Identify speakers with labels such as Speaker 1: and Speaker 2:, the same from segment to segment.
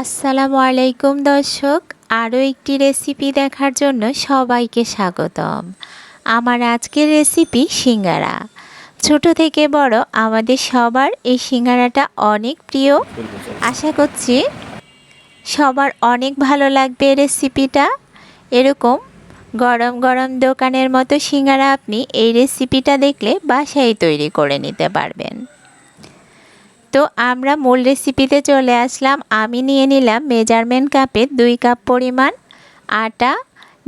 Speaker 1: আসসালামু আলাইকুম দর্শক। আরও একটি রেসিপি দেখার জন্য সবাইকে স্বাগতম। আমার আজকের রেসিপি সিঙ্গারা। ছোট থেকে বড় আমাদের সবার এই সিঙ্গারাটা অনেক প্রিয়। আশা করছি সবার অনেক ভালো লাগবে রেসিপিটা। এরকম গরম গরম দোকানের মতো সিঙ্গারা আপনি এই রেসিপিটা দেখলে বাসায় তৈরি করে নিতে পারবেন। তো আমরা মূল রেসিপিতে চলে আসলাম। আমি নিয়ে নিলাম মেজারমেন্ট কাপে দুই কাপ পরিমাণ আটা,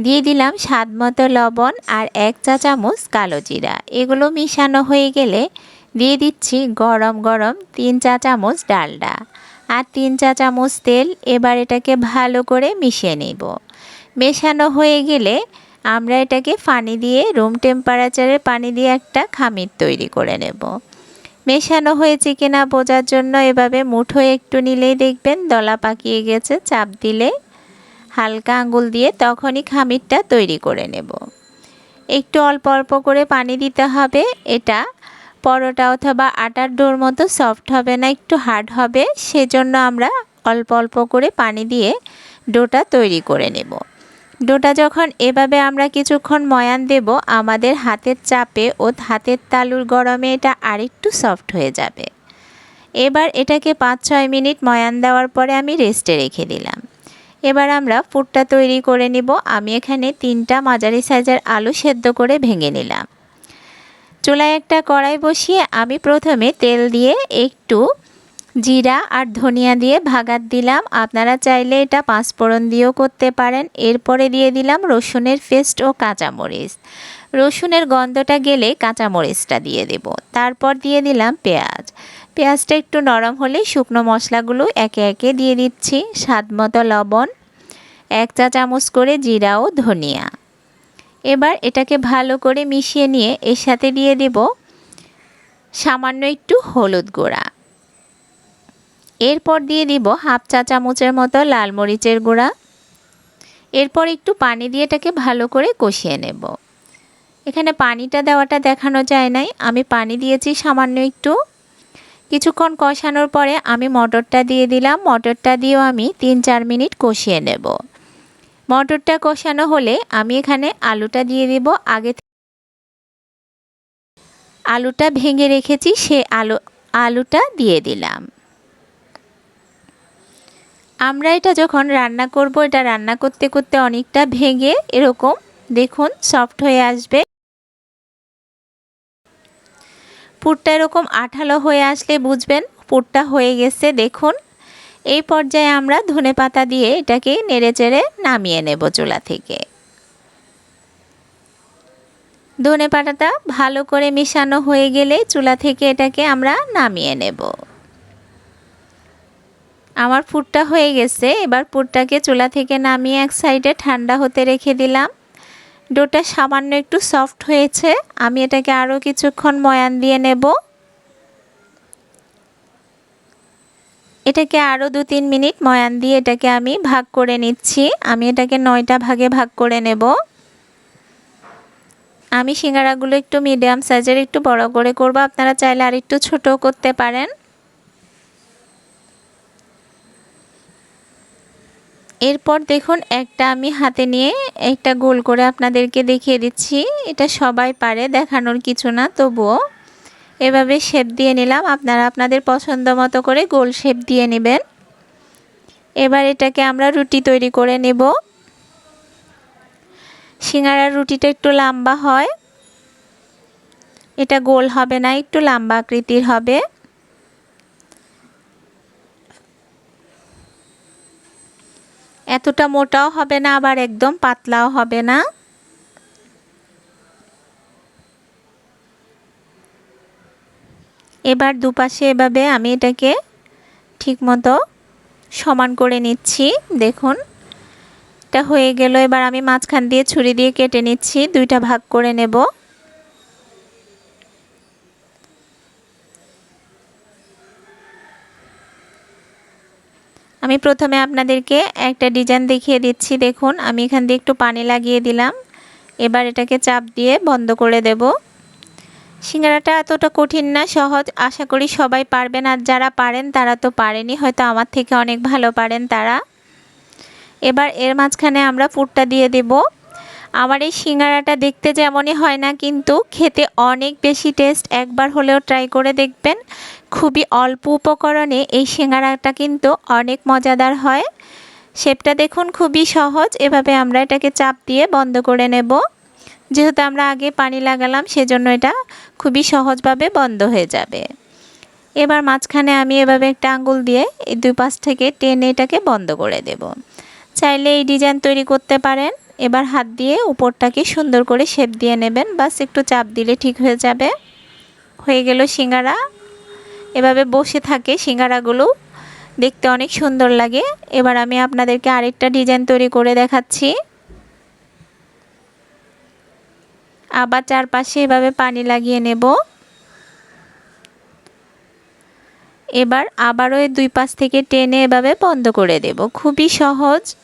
Speaker 1: দিয়ে দিলাম স্বাদ মতো লবণ আর এক চা চামচ কালো জিরা। এগুলো মিশানো হয়ে গেলে দিয়ে দিচ্ছি গরম গরম তিন চা চামচ ডালডা আর তিন চা চামচ তেল। এবার এটাকে ভালো করে মিশিয়ে নেব। মেশানো হয়ে গেলে আমরা এটাকে পানি দিয়ে রুম টেম্পারেচারের পানি দিয়ে একটা খামির তৈরি করে নেব। মেশানো হয়েছে কিনা বোঝার জন্য এভাবে মুঠো একটু নিলেই দেখবেন দলা পাকিয়ে গেছে, চাপ দিলে হালকা আঙ্গুল দিয়ে তখনই খামিরটা তৈরি করে নেব। একটু অল্প অল্প করে পানি দিতে হবে, এটা পরোটা অথবা আটার ডোর মতো সফট হবে না, একটু হার্ড হবে, সেজন্য আমরা অল্প অল্প করে পানি দিয়ে ডোটা তৈরি করে নেব। ডোটা যখন এভাবে আমরা কিছুক্ষণ ময়ান দেব, আমাদের হাতের চাপে ও হাতের তালুর গরমে এটা আরেকটু সফট হয়ে যাবে। এবার এটাকে পাঁচ ছয় মিনিট ময়ান দেওয়ার পরে আমি রেস্টে রেখে দিলাম। এবার আমরা পুরটা তৈরি করে নিব। আমি এখানে তিনটা মাঝারি সাইজের আলু সেদ্ধ করে ভেঙে নিলাম। চুলায় একটা কড়াই বসিয়ে আমি প্রথমে তেল দিয়ে একটু জিরা আর ধনিয়া দিয়ে ভাগাত দিলাম। আপনারা চাইলে এটা পাঁচফোড়ন দিয়েও করতে পারেন। এরপরে দিয়ে দিলাম রসুনের পেস্ট ও কাঁচামরিচ। রসুনের গন্ধটা গেলে কাঁচামরিচটা দিয়ে দেব। তারপর দিয়ে দিলাম পেঁয়াজ। পেঁয়াজটা একটু নরম হলে শুকনো মশলাগুলো একে একে দিয়ে দিচ্ছি। স্বাদ মতো লবণ, এক চা চামচ করে জিরা ও ধনিয়া। এবার এটাকে ভালো করে মিশিয়ে নিয়ে এর সাথে দিয়ে দেব সামান্য একটু হলুদ গুঁড়া। এরপর দিয়ে দিব হাফ চা চামচের মতো লাল মরিচের গুঁড়া। এরপর একটু পানি দিয়ে এটাকে ভালো করে কষিয়ে নেব। এখানে পানিটা দেওয়াটা দেখানো যায় নাই। আমি পানি দিয়েছি সামান্য একটু। কিছুক্ষণ কষানোর পরে আমি মটরটা দিয়ে দিলাম। মটরটা দিয়েও আমি তিন চার মিনিট কষিয়ে নেব। মটরটা কষানো হলে আমি এখানে আলুটা দিয়ে দিব। আগে আলুটা ভেঙে রেখেছি, সে আলু আলুটা দিয়ে দিলাম। আমরা এটা যখন রান্না করব, এটা রান্না করতে করতে অনেকটা ভেঙে এরকম দেখুন সফট হয়ে আসবে। পুরটা এরকম আঠালো হয়ে আসলে বুঝবেন পুরটা হয়ে গেছে। দেখুন, এই পর্যায়ে আমরা ধনে পাতা দিয়ে এটাকে নেড়ে চেড়ে নামিয়ে নেব চুলা থেকে। ধনে পাতাটা ভালো করে মিশানো হয়ে গেলে চুলা থেকে এটাকে আমরা নামিয়ে নেব। আমার পুরটা হয়ে গেছে। এবার পুরটাকে চুলা থেকে নামিয়ে এক সাইডে ঠান্ডা হতে রেখে দিলাম। ডোটা সামান্য একটু সফট হয়েছে। আমি এটাকে আরও কিছুক্ষণ ময়ান দিয়ে নেব। এটাকে আরও দু তিন মিনিট ময়ান দিয়ে এটাকে আমি ভাগ করে নিচ্ছি। আমি এটাকে নয়টা ভাগে ভাগ করে নেব। আমি সিঙ্গারাগুলো একটু মিডিয়াম সাইজের একটু বড় করে করব। আপনারা চাইলে আর একটু ছোটো করতে পারেন। এরপর দেখুন একটা আমি হাতে নিয়ে একটা গোল করে আপনাদেরকে দেখিয়ে দিচ্ছি। এটা সবাই পারে, দেখানোর কিছু না, তবুও এভাবে শেপ দিয়ে নিলাম। আপনারা আপনাদের পছন্দ মতো করে গোল শেপ দিয়ে নেবেন। এবার এটাকে আমরা রুটি তৈরি করে নেব। সিঙ্গারার রুটিটা একটু লম্বা হয়। এটা গোল হবে না, একটু লম্বা আকৃতির হবে। এতটা মোটাও হবে না, আবার একদম পাতলাও হবে না। এবার দুপাশে এভাবে আমি এটাকে ঠিকমতো সমান করে নিচ্ছি, দেখুন। এটা হয়ে গেল, এবার আমি মাঝখান দিয়ে ছুরি দিয়ে কেটে নিচ্ছি, দুইটা ভাগ করে নেব। আমি প্রথমে আপনাদেরকে একটা ডিজাইন দেখিয়ে দিচ্ছি। দেখুন, আমি এখান দিয়ে একটু পানি লাগিয়ে দিলাম। এবার এটাকে চাপ দিয়ে বন্ধ করে দেব। সিঙ্গারাটা এতটা কঠিন না, সহজ। আশা করি সবাই পারবেন, আর যারা পারেন তারা তো পারেনি। হয়তো আমার থেকে অনেক ভালো পারেন তারা। এবার এর মাঝখানে আমরা পুরটা দিয়ে দেব। আমার এই সিঙ্গারাটা দেখতে যেমনই হয় না, কিন্তু খেতে অনেক বেশি টেস্ট একবার হলেও ট্রাই করে দেখবেন। খুবই অল্প উপকরণে এই সিঙ্গারাটা কিন্তু অনেক মজাদার হয়। শেপটা দেখুন খুবই সহজ, এভাবে আমরা এটাকে চাপ দিয়ে বন্ধ করে নেব। যেহেতু আমরা আগে পানি লাগালাম, সেজন্য এটা খুবই সহজভাবে বন্ধ হয়ে যাবে। এবার মাঝখানে আমি এভাবে একটা আঙ্গুল দিয়ে এই দুই পাশ থেকে টেনে এটাকে বন্ধ করে দেব। চাইলে এই ডিজাইন তৈরি করতে পারেন। এবার হাত দিয়ে উপরটাকে সুন্দর করে শেপ দিয়ে নেবেন। বাস একটু চাপ দিলে ঠিক হয়ে যাবে। হয়ে গেল সিঙ্গারা। এভাবে বসে থাকে সিঙ্গারাগুলো। দেখতে অনেক সুন্দর লাগে। এবার আমি আপনাদেরকে আরেকটা ডিজাইন তৈরি করে দেখাচ্ছি। আবার চারপাশে এভাবে পানি লাগিয়ে নেব। এবার আবারও দুই পাশ থেকে টেনে এভাবে বন্ধ করে দেব। খুবই সহজ।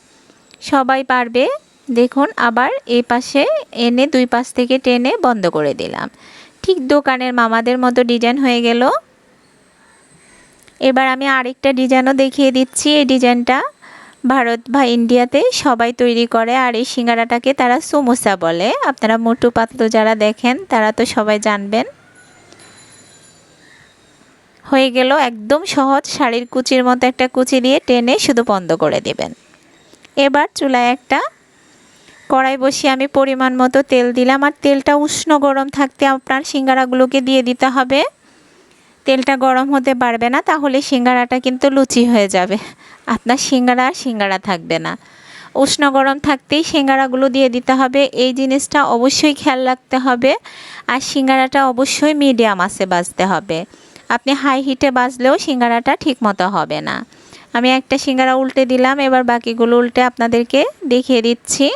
Speaker 1: সবাই পারবে। দেখুন, আবার এই পাশে এনে দুই পাশ থেকে টেনে বন্ধ করে দিলাম। ঠিক দোকানের মামাদের মতো ডিজাইন হয়ে গেল। এবার আমি আরেকটা ডিজাইনও দেখিয়ে দিচ্ছি। এই ডিজাইনটা ভারত বা ইন্ডিয়াতে সবাই তৈরি করে আর এই সিঙ্গারাটাকে তারা সমোসা বলে। আপনারা মোটু পাতলু যারা দেখেন, তারা তো সবাই জানবেন। হয়ে গেল একদম সহজ শাড়ির কুচির মতো একটা কুচি দিয়ে টেনে শুধু বন্ধ করে দেবেন। এবার চুলায় একটা কড়াই বসিয়ে আমি পরিমাণ মতো তেল দিলাম। আর তেলটা উষ্ণ গরম থাকতে আপনার সিঙ্গারাগুলোকে দিয়ে দিতে হবে। তেলটা গরম হতে পারবে না, তাহলে সিঙ্গারাটা কিন্তু লুচি হয়ে যাবে। আপনার সিঙ্গারা আর সিঙ্গারা থাকবে না। উষ্ণ গরম থাকতেই সিঙ্গারাগুলো দিয়ে দিতে হবে। এই জিনিসটা অবশ্যই খেয়াল রাখতে হবে। আর সিঙ্গারাটা অবশ্যই মিডিয়াম আছে বাজতে হবে। আপনি হাই হিটে বাজলেও সিঙ্গারাটা ঠিক মতো হবে না। আমি একটা সিঙ্গারা উল্টে দিলাম। এবার বাকিগুলো উল্টে আপনাদেরকে দেখিয়ে দিচ্ছি।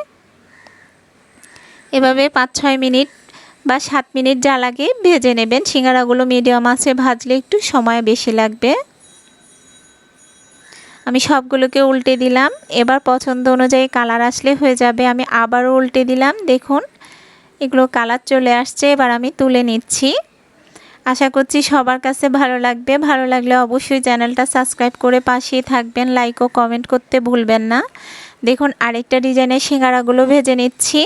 Speaker 1: এভাবে পাঁচ, ছয় মিনিট বা সাত মিনিট যা লাগে ভেজে নেবেন। সিঙ্গারাগুলো মিডিয়াম আছে, ভাজলে একটু সময় বেশি লাগবে। আমি সবগুলোকে উল্টে দিলাম। এবার পছন্দ অনুযায়ী কালার আসলে হয়ে যাবে। আমি আবারও উল্টে দিলাম। দেখুন, এগুলো কালার চলে আসছে। এবার আমি তুলে নিচ্ছি। আশা করছি সবার কাছে ভালো লাগবে। ভালো লাগলে অবশ্যই চ্যানেলটা সাবস্ক্রাইব করে পাশেই থাকবেন। লাইক ও কমেন্ট করতে ভুলবেন না। দেখুন, আরেকটা ডিজাইনের সিঙ্গারাগুলো ভেজে নিচ্ছি।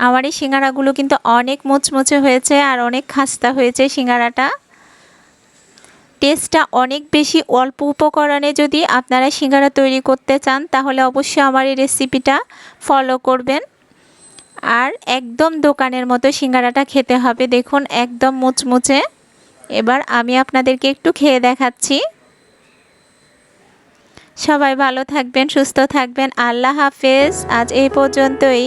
Speaker 1: আমার এই সিঙ্গারাগুলো কিন্তু অনেক মুচমুচে হয়েছে আর অনেক খাস্তা হয়েছে সিঙ্গারাটা। টেস্টটা অনেক বেশি অল্প উপকরণে যদি আপনারা সিঙ্গারা তৈরি করতে চান, তাহলে অবশ্যই আমার এই রেসিপিটা ফলো করবেন। আর একদম দোকানের মতো সিঙ্গারাটা খেতে হবে, দেখুন একদম মুচমুচে। এবার আমি আপনাদেরকে একটু খেয়ে দেখাচ্ছি। সবাই ভালো থাকবেন, সুস্থ থাকবেন, আল্লাহ হাফেজ। আজ এই পর্যন্তই।